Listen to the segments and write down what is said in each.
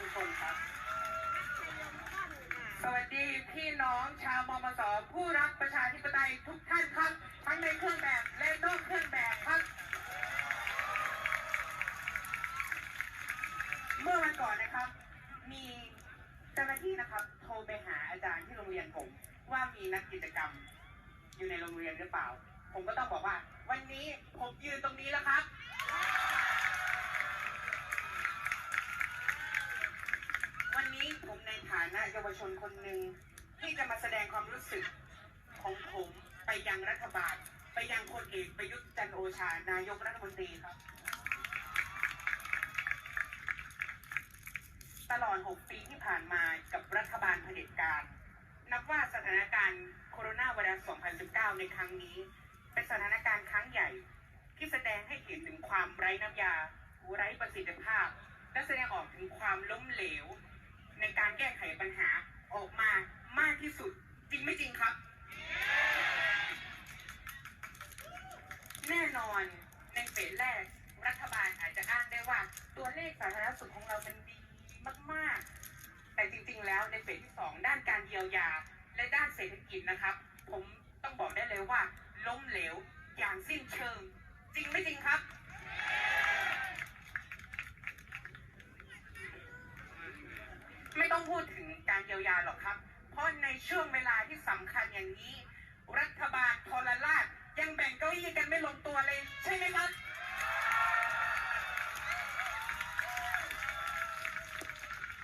ทุกคนครับ สวัสดีพี่น้องชาวมมสผู้รักประชาธิปไตยทุกท่านครับ ทั้งในเครื่องแบบและนอกเครื่องแบบครับ เมื่อวันก่อนนะครับ มีเจ้าหน้าที่นะครับ โทรไปหาอาจารย์ที่โรงเรียนผม ว่ามีนักกิจกรรมอยู่ในโรงเรียนหรือเปล่า ผมก็ต้องบอกว่า วันนี้ผมยืนตรงนี้นี้ผมในฐานะเยาวชนคนหนึ่ง ที่จะมาแสดงความรู้สึกของผมไปยังรัฐบาล ไปยังพลเอกประยุทธ์จันโอชานายกรัฐมนตรีครับ ตลอด 6 ปีที่ผ่านมากับรัฐบาลเผด็จการ นับว่าสถานการณ์โคโรนาไวรัส 2019 ในครั้งนี้ เป็นสถานการณ์ครั้งใหญ่ที่แสดงให้เห็นถึงความไร้น้ำยา ไร้ประสิทธิภาพ และแสดงออกถึงความล้มเหลว ในการแก้ไขปัญหาออกมา มากที่สุด จริงไม่จริงครับ แน่นอนในเฟสแรก รัฐบาลอาจจะอ้างได้ว่า ตัวเลขสาธารณสุขของเราเป็นดีมากๆ แต่จริงๆแล้วในเฟสที่สองด้านการเยียวยา และด้านเศรษฐกิจนะครับ ผมต้องบอกได้เลยว่า ล้มเหลวอย่างสิ้นเชิง จริงไม่จริงครับไม่ต้องพูดถึงการเยียวยาหรอกครับาในช่วงเวลาที่สำคัญอย่างนี้ รัฐบาลทรราชยังแบ่งเก้าอี้กันไม่ลงตัวเลยใช่ไหมครับ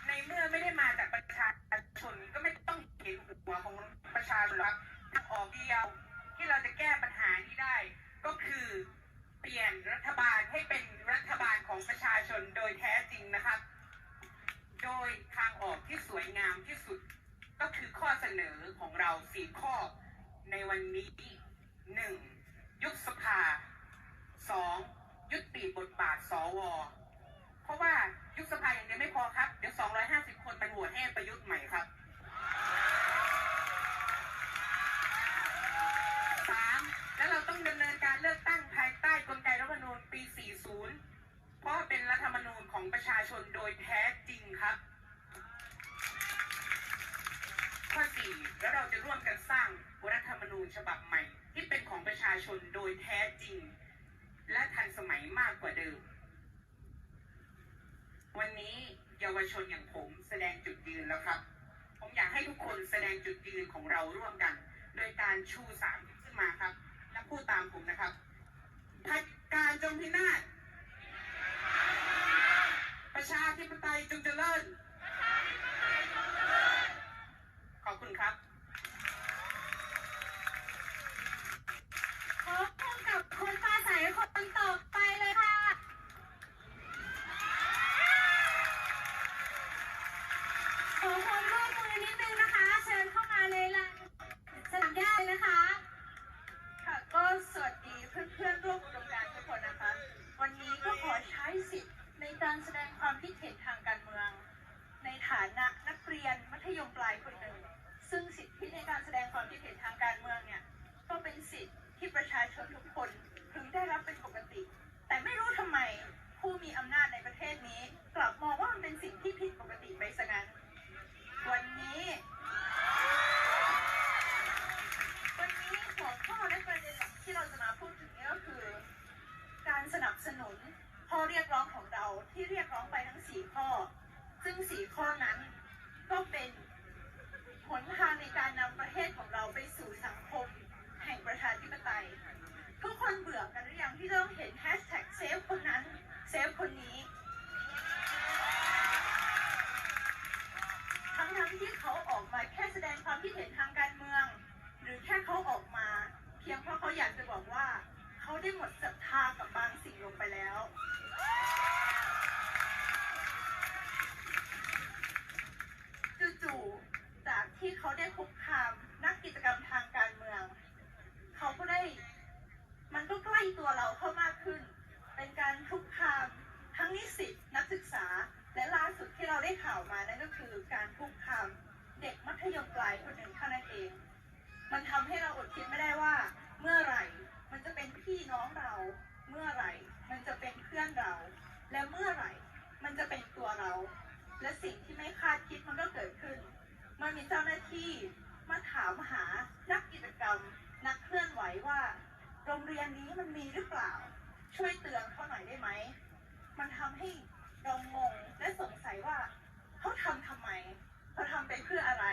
ในเมื่อไม่ได้มาจากประชาชนก็ไม่ต้องเห็นหัวของประชาชนหรอกทางออกเดียวที่เราจะแก้ปัญหานี้ได้ ก็คือเปลี่ยนรัฐบาลให้เป็นรัฐบาลของประชาชนโดยแท้จริงนะครับ โดยทางออกที่สวยงามที่สุด ก็คือข้อเสนอของเราสี่ข้อในวันนี้หนึ่งยุบสภาสองยุติบทบาทสว เพราะว่ายุบสภาอย่างเดียวไม่พอครับ เดี๋ยว 250 คนไปโหวตให้ประยุทธ์ใหม่ครับสามแล้วเราต้องดำเนินการเลือกตั้งภายใต้กลไกรัฐธรรมนูญปี 40 เพราะเป็นรัฐธรรมนูญของประชาชนโดยแท้จริงครับ ข้อสี่แล้วเราจะร่วมกันสร้างรัฐธรรมนูญฉบับใหม่ ที่เป็นของประชาชนโดยแท้จริง และทันสมัยมากกว่าเดิม วันนี้เยาวชนอย่างผมแสดงจุดยืนแล้วครับ ผมอยากให้ทุกคน แสดงจุดยืนของเราร่วมกัน โดยการชูสามขึ้นมาครับ และพูดตามผมนะครับพัดการจงพินาศประชาธิปไตยจงเจริญขอบคุณครับ มันทำให้เราอดคิดไม่ได้ว่า เมื่อไหร่ มันจะเป็นพี่น้องเรา เมื่อไหร่ มันจะเป็นเพื่อนเรา และเมื่อไหร่ มันจะเป็นตัวเรา และสิ่งที่ไม่คาดคิดมันก็เกิดขึ้นมื่อมีเจ้าหน้าที่มาถามหานักกิจกรรม นักเคลื่อนไหวว่า โรงเรียนนี้มันมีหรือเปล่า ช่วยเตือนเขาหน่อยได้ไหม มันทำให้เรางงและสงสัยว่าเขาทำทำไมเขาทำไปเพื่ออะไร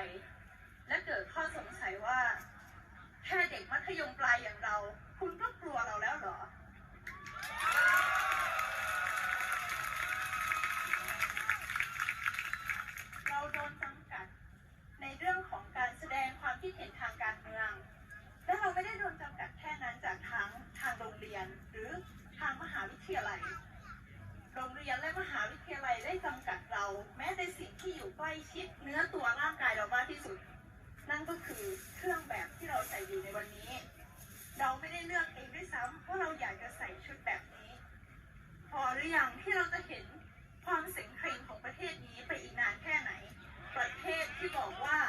และเกิดข้อสงสัยว่าแค่เด็กมัธยมปลายอย่างเรา คุณก็กลัวเราแล้วเหรอ เราโดนจำกัดในเรื่องของการแสดงความคิดเห็นทางการเมือง และเราไม่ได้โดนจำกัดแค่นั้นจากทางทางโรงเรียนหรือทางมหาวิทยาลัย โรงเรียนและมหาวิทยาลัยได้จำกัดเรา แม้แต่สิ่งที่อยู่ใกล้ชิดเนื้อตัวร่างกายเรามากที่สุด นั่นก็คือเครื่องแบบที่เราใส่อยู่ในวันนี้ เราไม่ได้เลือกเองด้วยซ้ำว่าเราอยากจะใส่ชุดแบบนี้ พอหรือยังที่เราจะเห็นความเสงเครงของประเทศนี้ไปอีกนานแค่ไหน ประเทศที่บอกว่า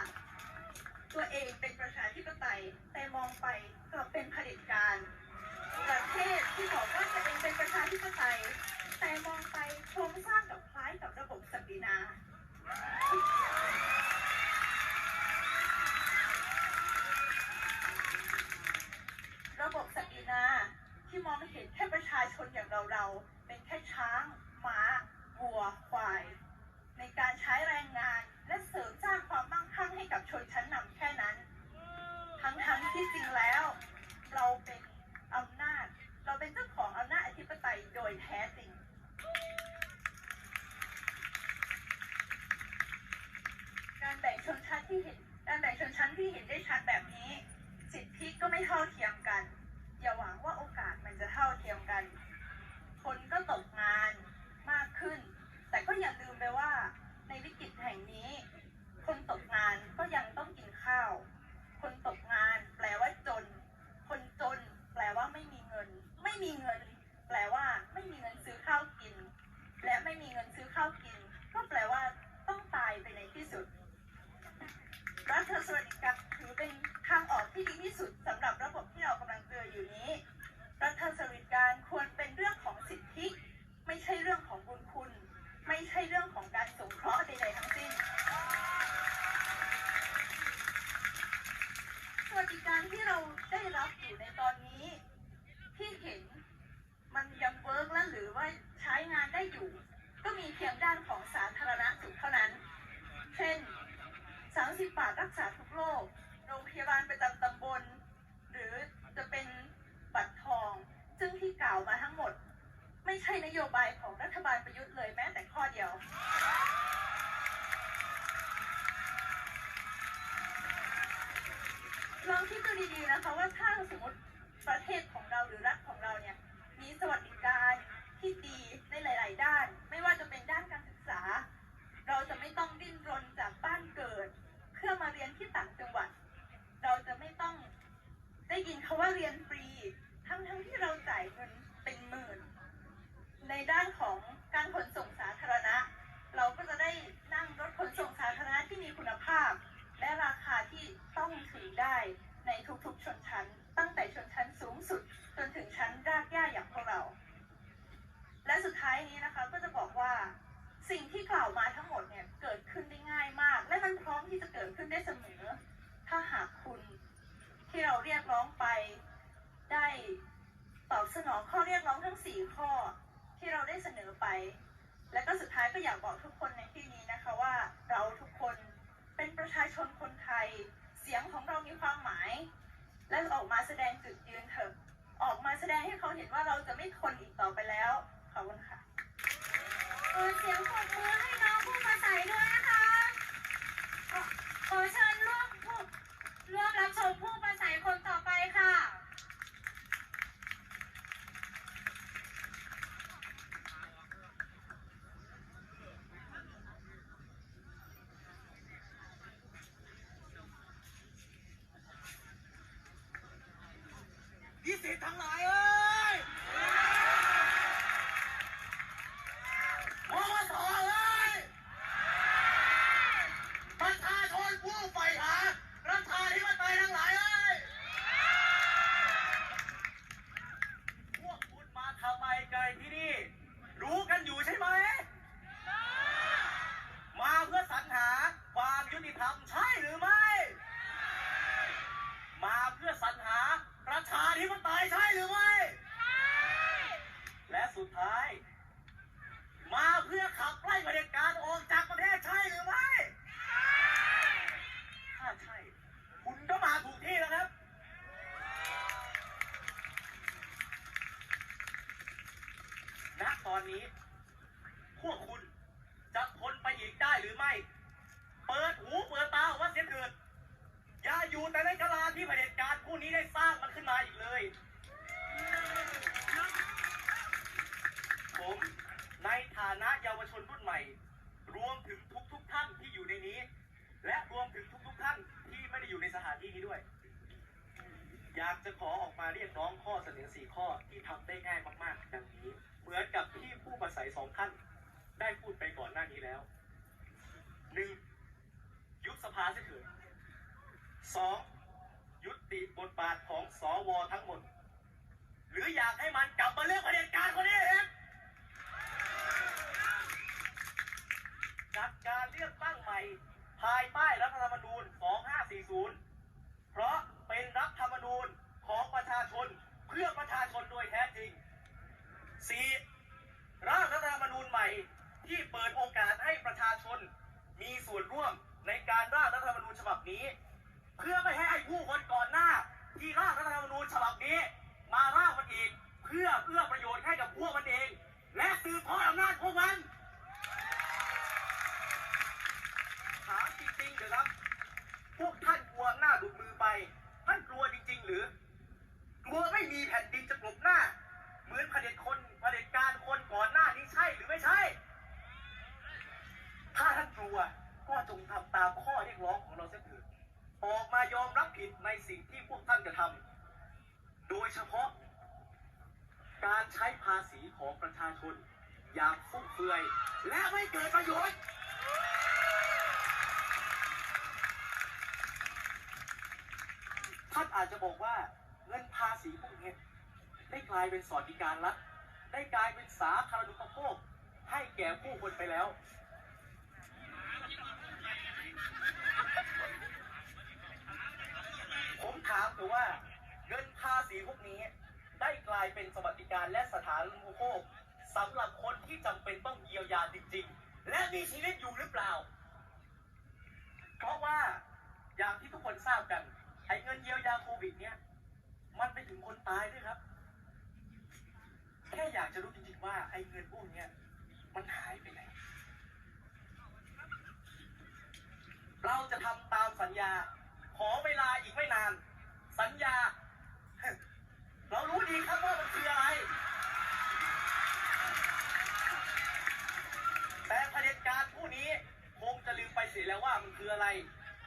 ตัวเองเป็นประชาธิปไตยแต่มองไปกลับเป็นเผด็จการ ประเทศที่บอกว่าตัวเองเป็นประชาธิปไตยแต่มองไปโครงสร้างกับคล้ายกับระบบศักดินา นาที่มองเห็นแค่ประชาชนอย่างเราเราๆเป็นแค่ช้าง ม้าวัว ควาย ในการใช้แรงงานและเสริมสร้างความมั่งคั่งให้กับชนชั้นนำแค่นั้น ทั้งๆที่จริงแล้ว เราเป็นอำนาจ เราเป็นเจ้าของอำนาจอธิปไตยโดยแท้จริง การแบ่งชนชั้นที่เห็น การแบ่งชนชั้นที่เห็นได้ชัดแบบนี้ สิทธิก็ไม่เท่าเทียมกัน อย่าหวังว่าโอกาสมันจะเท่าเทียมกัน คนก็ตกงานมากขึ้น แต่ก็อย่าลืมไปว่าในวิกฤตแห่งนี้ คนตกงานก็ยังต้องกินข้าว คนตกงาน แปลว่าจน คนจน แปลว่าไม่มีเงิน ไม่มีเงิน แปลว่าไม่มีเงินซื้อข้าวกิน และไม่มีเงินซื้อข้าวกิน ก็แปลว่าต้องตายไปในที่สุด รัฐสวัสดิการถือเป็นทางออกที่ดีที่สุดสำหรับระบบที่เรากำลังเจออยู่นี้ รัฐสวัสดิการควรเป็นเรื่องของสิทธิ ไม่ใช่เรื่องของบุญคุณ ไม่ใช่เรื่อง ของการสงเคราะห์ใดๆทั้งสิ้น สวัสดิการที่เราได้รับอยู่ในตอนนี้ ที่เห็นมันยังเวิร์กและหรือว่าใช้งานได้อยู่ ก็มีเพียงด้านของสาธารณสุขเท่านั้น เช่น 30 บาทรักษาทุกโรคโรงพยาบาลประจำตำบล หรือจะเป็นบัตรทอง ซึ่งที่กล่าวมาทั้งหมด ไม่ใช่นโยบายของรัฐบาลประยุทธ์เลยแม้แต่ ลองคิดดูดีๆนะคะว่าถ้าสมมติประเทศของเราหรือรัฐของเราเนี่ยมีสวัสดิการที่ดีในหลาย ๆ ด้าน ไม่ว่าจะเป็นด้านการศึกษา เราจะไม่ต้องดิ้นรนจากบ้านเกิด เพื่อมาเรียนที่ต่างจังหวัด เราจะไม่ต้องได้ยินคาว่าเรียนฟรี ทั้งทั้งๆที่เราจ่ายเงินเป็นหมื่น ในด้านของการขนส่งสาธารณะ เราก็จะได้นั่งรถขนส่งสาธารณะที่มีคุณภาพ และราคาที่ต้องถึงได้ในทุกๆ ชนชั้น ตั้งแต่ชนชั้นสูงสุด จนถึงชั้นรากหญ้าอย่างพวกเรา และสุดท้ายนี้นะคะก็จะบอกว่าสิ่งที่กล่าวมาทั้งหมดเนี่ยเกิดขึ้นได้ง่ายมาก และมันพร้อมที่จะเกิดขึ้นได้เสมอ ถ้าหากคุณที่เราเรียกร้องไปได้ตอบสนองข้อเรียกร้องทั้ง 4 ข้อที่เราได้เสนอไป และก็สุดท้ายก็อยากบอกทุกคนในที่นี้นะคะว่าเราทุกคนเป็นประชาชนคนไทย เสียงของเรามีความหมาย และออกมาแสดงจุดยืนเถอะออกมาแสดงให้เขาเห็นว่าเราจะไม่ทนอีกต่อไปแล้วขอบคุณค่ะเออเสียงปรบมือให้น้องผู้ประสัยด้วยนะคะขอเชิญร่วมร่วมรับชมผู้ประสัยคนต่อไปค่ะ นี้ พวกคุณจะทนไปอีกได้หรือไม่ เปิดหูเปิดตาว่าเสียเถิดอย่าอยู่แต่ในกะลาที่เผด็จการผู้นี้ได้สร้างมันขึ้นมาอีกเลย ผมในฐานะเยาวชนรุ่นใหม่ รวมถึงทุกๆท่านที่อยู่ในนี้ และรวมถึงทุกๆท่านที่ไม่ได้อยู่ในสถานที่นี้ด้วย อยากจะขอออกมาเรียกร้องข้อเสนอสี่ข้อที่ทำได้ง่ายมากๆดังนี้ มือนกับที่ผู้ประสัยสองท่าน ได้พูดไปก่อนหน้านี้แล้วหนึ่งยุบสภาเสียเถิดสองยุติบทบาทของสวทั้งหมด หรืออยากให้มันกลับมาเลือกเผด็จการคนนี้เองจัดการเลือกตั้งใหม่ ภายใต้รัฐธรรมนูญ 2540 เพราะเป็นรัฐธรรมนูญของประชาชนเพื่อประชาชนโดยแท้จริง สี่ร่างรัฐธรรมนูญใหม่ที่เปิดโอกาสให้ประชาชนมีส่วนร่วมในการร่างรัฐธรรมนูญฉบับนี้ เพื่อไม่ให้ไอ้ผู้คนก่อนหน้า ที่ร่างรัฐธรรมนูญฉบับนี้ มาร่างมันอีก เพื่อเพื่อประโยชน์ให้กับพวกมันเอง และสืบทอดอำนาจพวกมันถามจริงๆเถอะครับ พวกท่านกลัวหน้าจหลุดมือไป ท่านกลัวจริง ๆ หรือ กลัวไม่มีแผ่นดินจะกลบหน้า เหมือนเผด็จคนเผด็จการคนก่อนหน้านี้ใช่หรือไม่ใช่ ถ้าท่านกลัวก็จงทำตามข้อเรียกร้องของเราเสียเถิดออกมายอมรับผิดในสิ่งที่พวกท่านกระทำโดยเฉพาะ การใช้ภาษีของประชาชน อย่างฟุ่มเฟือย และไม่เกิดประโยชน์ ท่านอาจจะบอกว่าเงินภาษีพวกนี้ได้กลายเป็นสวัสดิการรัฐได้กลายเป็นสาธารณูปโภคให้แก่ผู้คนไปแล้ว ผมถามแต่ว่า เงินภาษีพวกนี้ได้กลายเป็นสวัสดิการและสถานอุปโภค สำหรับคนที่จำเป็นต้องเยียวยาจริงๆ และมีชีวิตอยู่หรือเปล่า เพราะว่าอย่างที่ทุกคนทราบกันไอ้เงินเยียวยาโควิด เนี่ย มันไปถึงคนตายด้วยครับ แค่อยากจะรู้จริงๆว่าไอ้เงินพวกเนี้ยมันหายไปไหน เราจะทำตามสัญญา ขอเวลาอีกไม่นาน สัญญา เรารู้ดีครับว่ามันคืออะไร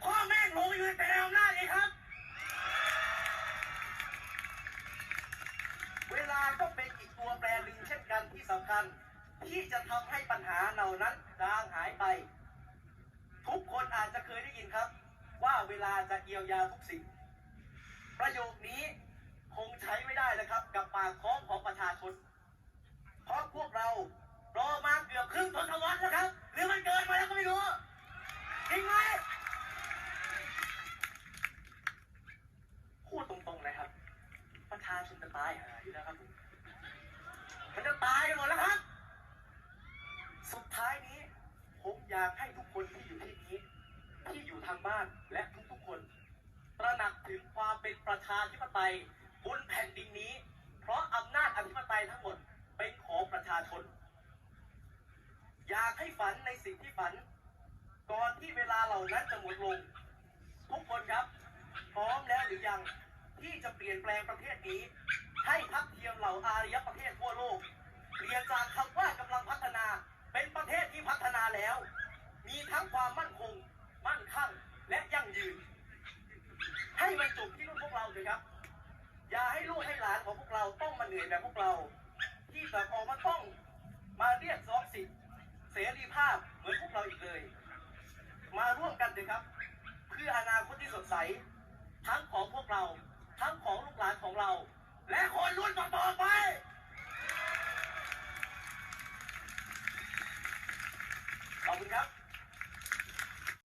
พ่อแม่งลงอยู่ในแต่อำนาจไงครับ เวลาก็เป็นอีกตัวแปรหนึ่งเช่นกันที่สำคัญ ที่จะทำให้ปัญหาเหล่านั้นจางหายไป ทุกคนอาจจะเคยได้ยินครับ ว่าเวลาจะเยียวยาทุกสิ่ง ประโยคนี้คงใช้ไม่ได้นะครับ กับปากท้องของประชาชน เพราะพวกเรารอมาเกือบครึ่งทศวรรษแล้วครับ หรือมันเกินไปแล้วก็ไม่รู้จริงไหม พูดตรงๆนะครับ ประชาชนจะตายหาอยู่แล้วครับผมมันจะตายกันหมดแล้วครับ สุดท้ายนี้ ผมอยากให้ทุกคนที่อยู่ที่นี้ ที่อยู่ทางบ้านและทุกๆคน ตระหนักถึงความเป็นประชาธิปไตยบนแผ่นดินนี้ เพราะอำนาจอธิปไตยทั้งหมดเป็นของประชาชน อยากให้ฝันในสิ่งที่ฝัน ก่อนที่เวลาเหล่านั้นจะหมดลง ทุกคนครับ พร้อมแล้วหรือยัง ที่จะเปลี่ยนแปลงประเทศนี้ ให้ทัดเทียมเหล่าอารยประเทศทั่วโลกเปลี่ยนจากคำว่ากำลังพัฒนา เป็นประเทศที่พัฒนาแล้ว มีทั้งความมั่นคง มั่นคั่งและยั่งยืน ให้มันจบที่รุ่นพวกเราเลยครับ อย่าให้ลูกให้หลานของพวกเราต้องมาเหนื่อยแบบพวกเรา ที่แบบออกมาต้องมาเรียกร้องสิทธิเสรีภาพเหมือนพวกเราอีกเลย มาร่วมกันเลยครับ เพื่ออนาคตที่สดใส ทั้งของพวกเรา ทั้งของลูกหลานของเรา และคนรุ่นต่อๆไป ขอบคุณครับ